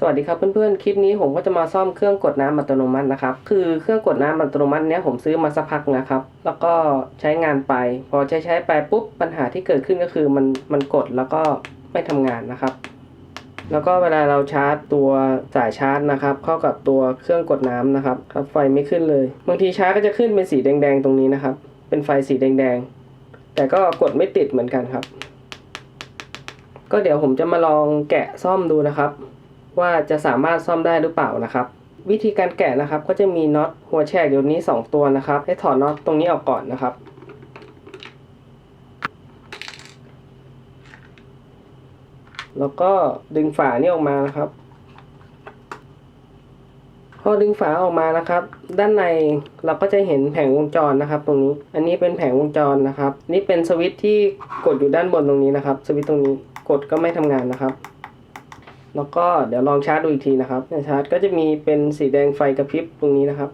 สวัสดีครับเพื่อนๆ คลิปนี้ผมก็จะมาซ่อมเครื่องกดน้ำอัตโนมัตินะครับ คือเครื่องกดน้ำอัตโนมัติเนี้ยผมซื้อมาสักพักนะครับ แล้วก็ใช้งานไป พอใช้ใช้ไปปุ๊บปัญหาที่เกิดขึ้นก็คือมันมันกดแล้วก็ไม่ทำงานนะครับ แล้วก็เวลาเราชาร์จตัวสายชาร์จนะครับ เข้ากับตัวเครื่องกดน้ำนะครับครับไฟไม่ขึ้นเลย บางทีชาร์จก็จะขึ้นเป็นสีแดงๆตรงนี้นะครับ เป็นไฟสีแดงๆ แต่ก็กดไม่ติดเหมือนกันครับ ก็เดี๋ยวผมจะมาลองแกะซ่อมดูนะครับ ว่าจะสามารถซ่อมได้หรือเปล่านะครับวิธีการแกะนะครับก็จะมีน็อตหัวแฉกอยู่นี้ 2 ตัวนะครับ ให้ถอดน็อตตรงนี้ออกก่อนนะครับ แล้วก็ดึงฝานี่ออกมานะครับ พอดึงฝาออกมานะครับ ด้านในเราก็จะเห็นแผงวงจรนะครับ ตรงนี้ อันนี้เป็นแผงวงจรนะครับ นี่เป็นสวิตช์ที่กดอยู่ด้านบนตรงนี้นะครับ สวิตช์ตรงนี้กดก็ไม่ทำงานนะครับ แล้วก็เดี๋ยวลองชาร์จดูอีกทีนะครับในชาร์จก็จะมีเป็นสีแดงไฟกระพริบตรงนี้นะครับ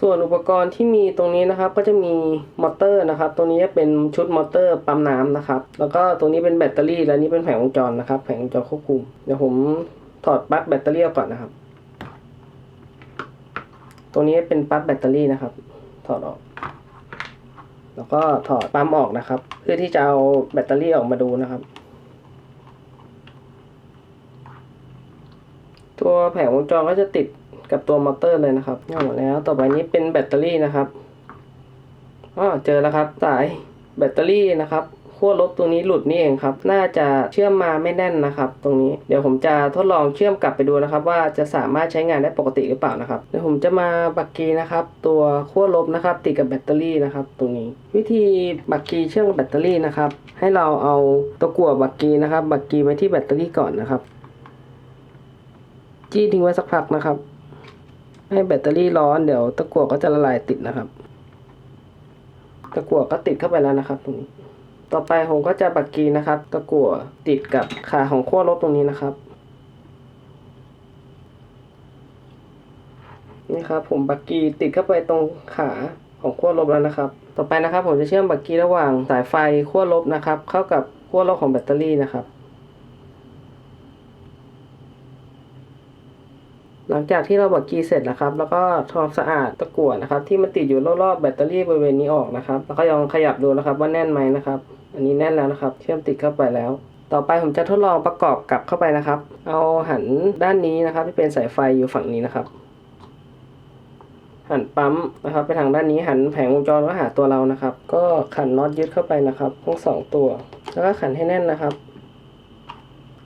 ส่วนอุปกรณ์ที่มีตรงนี้นะครับ ก็จะมีมอเตอร์นะครับตรงนี้เป็นชุดมอเตอร์ปั๊มน้ำนะครับ แล้วก็ตรงนี้เป็นแบตเตอรี่และนี่เป็นแผงวงจรนะครับ แผงวงจรควบคุม เดี๋ยวผมถอดปลั๊กแบตเตอรี่ออกก่อนนะครับตรงนี้เป็นปลั๊กแบตเตอรี่นะครับ ถอดออกแล้วก็ถอดปั๊มออกนะครับ เพื่อที่จะเอาแบตเตอรี่ออกมาดูนะครับ ตัวแผงวงจรก็จะติดกับตัวมอเตอร์เลยนะครับหมดแล้วต่อไปนี้เป็นแบตเตอรี่นะครับอ๋อเจอแล้วครับสายแบตเตอรี่นะครับขั้วลบตรงนี้หลุดนี่เองครับ น่าจะเชื่อมมาไม่แน่นนะครับ ตรงนี้ เดี๋ยวผมจะทดลองเชื่อมกลับไปดูนะครับ ว่าจะสามารถใช้งานได้ปกติหรือเปล่านะครับ เดี๋ยวผมจะมาบักกีนะครับ ตัวขั้วลบนะครับ ติดกับแบตเตอรี่นะครับ ตรงนี้ วิธีบักกีเชื่อมกับแบตเตอรี่นะครับ ให้เราเอาตะกั่วบักกีนะครับ บักกีไว้ที่แบตเตอรี่ก่อนนะครับ จี้ทิ้งไว้สักพักนะครับ ให้แบตเตอรี่ร้อนเดี๋ยวตะกั่วก็จะละลายติดนะครับ ตะกั่วก็ติดเข้าไปแล้วนะครับตรงนี้ต่อไปผมก็จะบักกีนะครับ ตะกั่วติดกับขาของขั้วลบตรงนี้นะครับ นี่ครับ ผมบักกีติดเข้าไปตรงขาของขั้วลบแล้วนะครับ ต่อไปนะครับ ผมจะเชื่อมบักกีระหว่างสายไฟขั้วลบนะครับ เข้ากับขั้วลบของแบตเตอรี่นะครับ หลังจากที่เราบักกีเสร็จนะครับ แล้วก็ทำสะอาดตะกั่วนะครับ ที่มันติดอยู่รอบๆแบตเตอรี่บริเวณนี้ออกนะครับ แล้วก็ลองขยับดูนะครับว่าแน่นไหมนะครับ อันนี้แน่นแล้วนะครับ เชื่อมติดเข้าไปแล้ว ต่อไปผมจะทดลองประกอบกลับเข้าไปนะครับ เอาหันด้านนี้นะครับ ที่เป็นสายไฟอยู่ฝั่งนี้นะครับ หันปั๊มนะครับ ไปทางด้านนี้หันแผงวงจรก็หาตัวเรานะครับ ก็ขันน็อตยึดเข้าไปนะครับทั้งสองตัว แล้วก็ขันให้แน่นนะครับ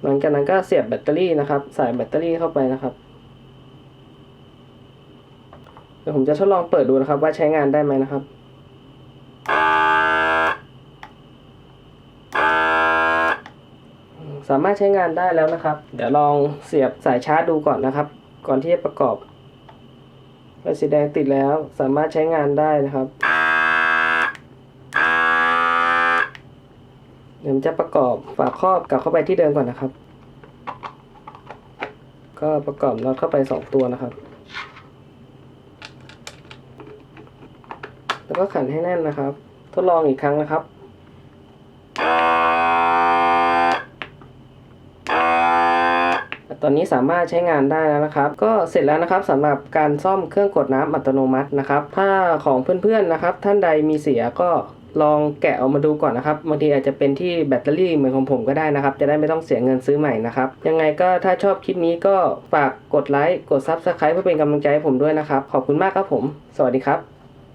หลังจากนั้นก็เสียบแบตเตอรี่นะครับ ใส่แบตเตอรี่เข้าไปนะครับ เดี๋ยวผมจะทดลองเปิดดูนะครับ ว่าใช้งานได้ไหมนะครับ สามารถใช้งานได้แล้วนะครับ เดี๋ยวลองเสียบสายชาร์จดูก่อนนะครับ ก่อนที่จะประกอบไฟสีแดงติดแล้วสามารถใช้งานได้นะครับเดี๋ยวผมจะประกอบฝาครอบกลับเข้าไปที่เดิมก่อนนะครับ ก็ประกอบน็อตเข้าไปสองตัวนะครับ แล้วก็ขันให้แน่นนะครับ ทดลองอีกครั้งนะครับ ตอนนี้สามารถใช้งานได้แล้วนะครับ ก็เสร็จแล้วนะครับสำหรับการซ่อมเครื่องกดน้ำอัตโนมัตินะครับ ถ้าของเพื่อนๆนะครับ ท่านใดมีเสียก็ลองแกะออกมาดูก่อนนะครับบางทีอาจจะเป็นที่แบตเตอรี่เหมือนของผมก็ได้นะครับ จะได้ไม่ต้องเสียเงินซื้อใหม่นะครับ ยังไงก็ถ้าชอบคลิปนี้ก็ฝากกดไลค์กด Subscribe เพื่อเป็นกำลังใจให้ผมด้วยนะครับ ขอบคุณมากครับผม สวัสดีครับ